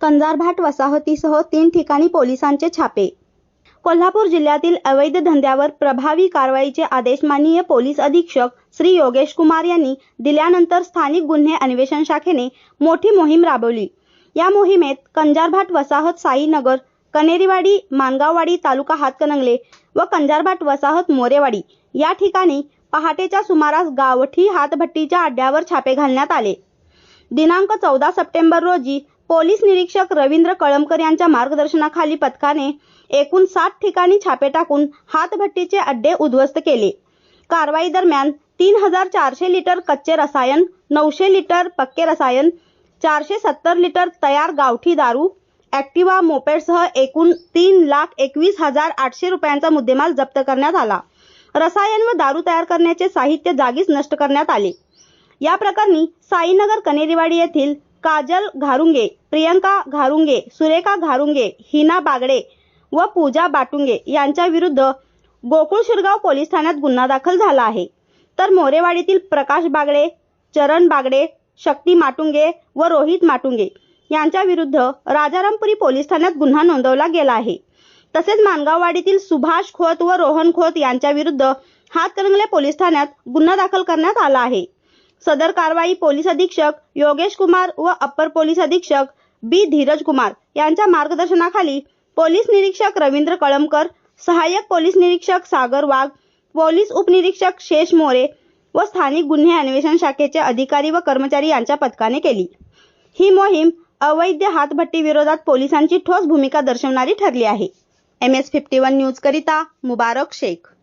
कंजारभाट वसाहतीसह तीन ठिकाणी पोलिसांचे छापे. कोल्हापूर जिल्ह्यातील अवैध धंद्यावर प्रभावी कारवाईचे आदेश माननीय पोलीस अधीक्षक श्री योगेश कुमार यांनी दिल्यानंतर स्थानिक गुन्हे अन्वेषण शाखेने मोठी मोहीम राबवली. या मोहिमेत कंजारभाट वसाहत साईनगर कनेरीवाडी मानगाववाडी तालुका हातकणंगले व कंजारभाट वसाहत मोरेवाडी या ठिकाणी पहाटेच्या सुमारास गावठी हातभट्टीच्या अड्ड्यावर छापे घालण्यात आले. दिनांक चौदा सप्टेंबर रोजी पोलीस निरीक्षक रवींद्र कळमकर यांच्या मार्गदर्शनाखाली पथकाने एकूण सात ठिकाणी छापे टाकून हातभट्टीचे अड्डे उद्ध्वस्त केले. कारवाई दरम्यान तीन हजार चारशे लिटर कच्चे रसायन नऊशे लिटर पक्के रसायन चारशे सत्तर लिटर तयार गावठी दारू ऍक्टिवा मोपेडसह एकूण तीन लाख एकवीस हजार आठशे रुपयांचा मुद्देमाल जप्त करण्यात आला. रसायन व दारू तयार करण्याचे साहित्य जागीच नष्ट करण्यात आले. या प्रकरणी साईनगर कनेरीवाडी येथील काजल घारुंगे प्रियंका घारुंगे सुरेखा घारुंगे हिना बागडे व पूजा बाटुंगे यांच्या विरुद्ध गोकुळ शिरगाव पोलीस ठाण्यात गुन्हा दाखल झाला आहे. तर मोरेवाडीतील प्रकाश बागडे चरण बागडे शक्ती माटुंगे व रोहित माटुंगे यांच्या विरुद्ध राजारामपुरी पोलीस ठाण्यात गुन्हा नोंदवला गेला आहे. तसेच मानगाववाडीतील सुभाष खोत व रोहन खोत यांच्या विरुद्ध हातकणंगले पोलीस ठाण्यात गुन्हा दाखल करण्यात आला आहे. सदर कारवाई पोलीस अधीक्षक योगेश कुमार व अप्पर पोलीस अधीक्षक बी धीरज कुमार यांच्या मार्गदर्शनाखाली पोलीस निरीक्षक रवींद्र कळमकर सहाय्यक पोलीस निरीक्षक सागर वाघ पोलीस उपनिरीक्षक शेष मोरे व स्थानिक गुन्हे अन्वेषण शाखेचे अधिकारी व कर्मचारी यांच्या पथकाने केली. ही मोहीम अवैध हातभट्टी विरोधात पोलिसांची ठोस भूमिका दर्शवणारी ठरली आहे. M S fifty one news करिता मुबारक शेख.